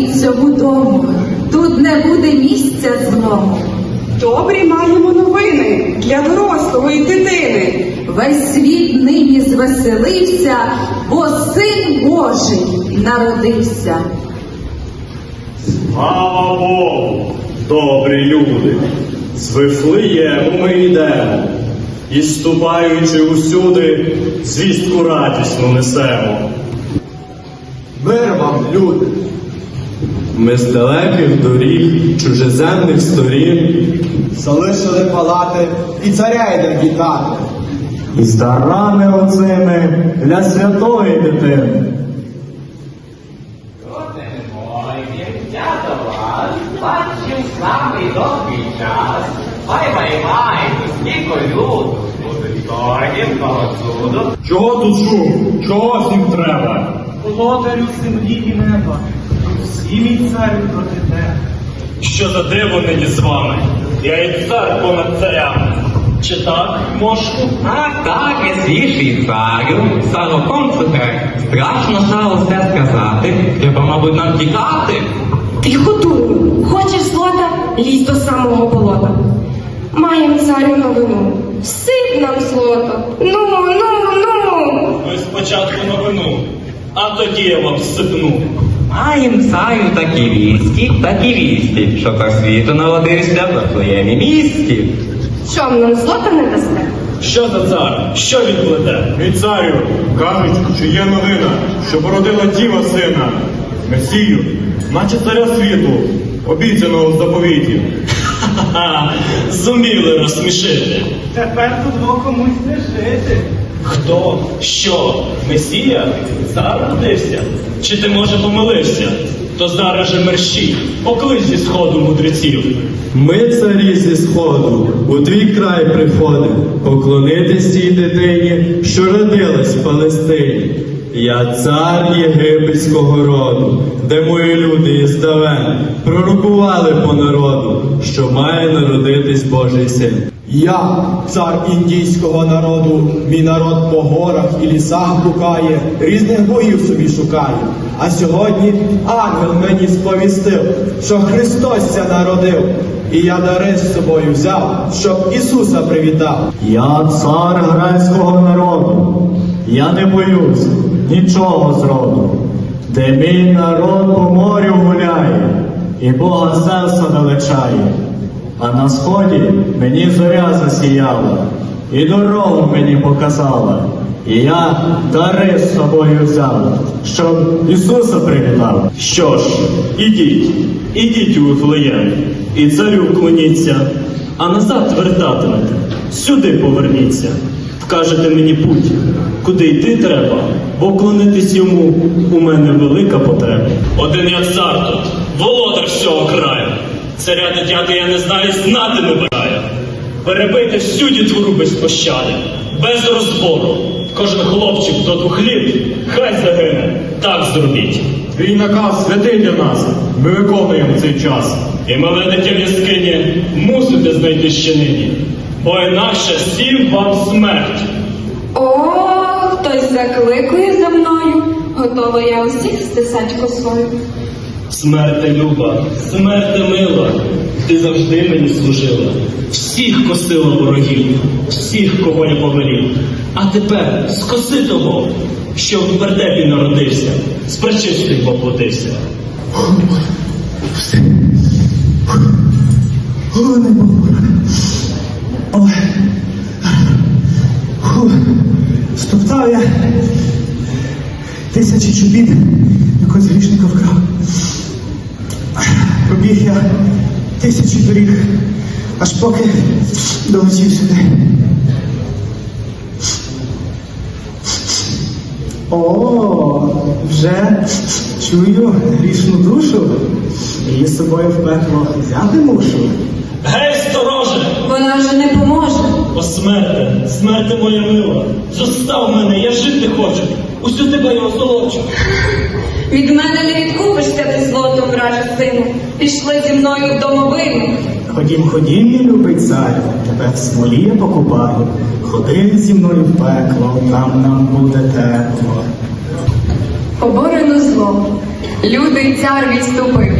радій цьому дому, тут не буде місця злому. Добрі маємо новини для дорослого і дитини. Весь світ нині звеселився, бо син Божий народився. Слава Богу, добрі люди! З Вифлеєму ми йдемо, і ступаючи усюди, звістку радісну несемо. Мир вам, люди! Ми з далеких доріг, чужеземних сторін, Залишили палати і царя йдем вітати. і з дарами оцими для святої дитини. Родини мої, я до вас бачив самий довгий час. Бай бай бай, скільки люду, буде чуду. Чого тут шум? Чого всім треба? володарю землі і неба, всі мій царю проти тебе. Що за диво нині з вами? Я і цар понад царями. Чи так, мошку? А так, я свіжий царю, сороком тепер. Страшно стало все сказати, треба, мабуть, нам тікати. Ти худую, хочеш злота, лізь до самого болота. Маєм царю новину, всип нам злото. Ну, ну, ну. Ви спочатку новину, а тоді я вам сипну. Маєм царю такі вісті, такі вісті, що по світу народився в твоєму місті. Чом нам злота не дасте? Що за цар? Що він плете? Мій царю, кажуть, що є новина, що породила діва сина, Месію, наче царя світу, обіцяного в заповіті. Ха-ха-ха, зуміли розсмішити. Тепер тут комусь не жити. Хто? Що? Месія? Цар родився? Чи ти може помилився? То зараз же мерщій, поклич зі сходу мудреців. Ми, царі зі сходу, у твій край приходимо, поклонитись цій дитині, що родилась в Палестині. Я цар єгипетського роду, де мої люди іздавен пророкували по народу, що має народитись Божий син. Я, цар індійського народу, мій народ по горах і лісах блукає, різних богів собі шукає. А сьогодні ангел мені сповістив, що Христос ся народив, і я дари з собою взяв, щоб Ісуса привітав. Я цар грецького народу, я не боюсь нічого зроду, де мій народ по морю гуляє, і Бога серце величає. А на сході мені зоря засіяла, і дорогу мені показала. І я дари з собою взяв, щоб Ісуса привітав. Що ж, ідіть, ідіть у Вифлеєм, і царю вклоніться, а назад вертатимете. Сюди поверніться, вкажете мені путь, куди йти треба, бо вклонитись йому у мене велика потреба. Один я цар тут. Царя дитяти я не знаю, знати не бажаю. Перебийте всю дітвору без пощади, без розбору. Кожен хлопчик до двох літ, хай загине, так зробіть. Твій наказ святий для нас. Ми виконуємо цей час. І мале дитя в яскині мусите знайти ще нині, бо інакше всім вам смерть. О, хтось закликує за мною, готова я усіх стисать косою. Смерте люба, смерте мила, ти завжди мені служила, всіх косила ворогів, всіх, кого я повелів. А тепер скоси того, що в вертепі народився, з пречистих поплатився. Ой. Фу. Стоптав я тисячі чобіт, Пробіг я тисячі доріг, аж поки долетів сюди. О, вже чую грішну душу. Її з собою в пекло взяти мушу. Гей, стороже! Вона вже не поможе. О, смерте, смерте моя мила, зостав мене, я жити хочу, усю тебе я озолочу. Від мене не відкупишся ти злотом, враже сину. Пішли зі мною в домовину. Ходім, ходім, мій любий царю, тебе в смолі я покупаю. Ходи зі мною в пекло, там нам буде тепло. Оборено зло, Люди цар відступив,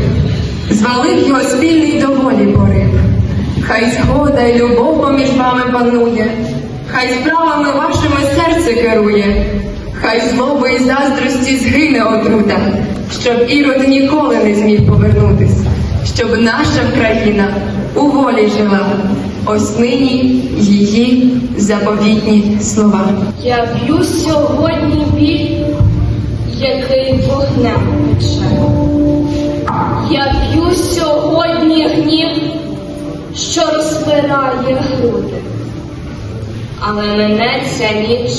звалив його спільний доволі порив. Хай згода й любов поміж вами панує, хай справами вашими серце керує, хай злоби і заздрості згине отрута, щоб ірод ніколи не зміг повернутись, щоб наша країна у волі жила. Ось нині її заповітні слова. Я п'ю сьогодні біль, який вогнем пече. Але минеться ніч,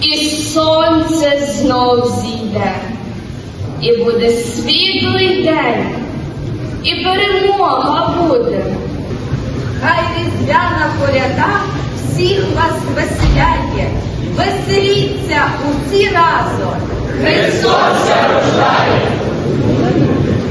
і сонце знов зійде, і буде світлий день, і перемога буде. Хай різдвяна коляда всіх вас веселяє, веселіться усі разом. Христос рождає!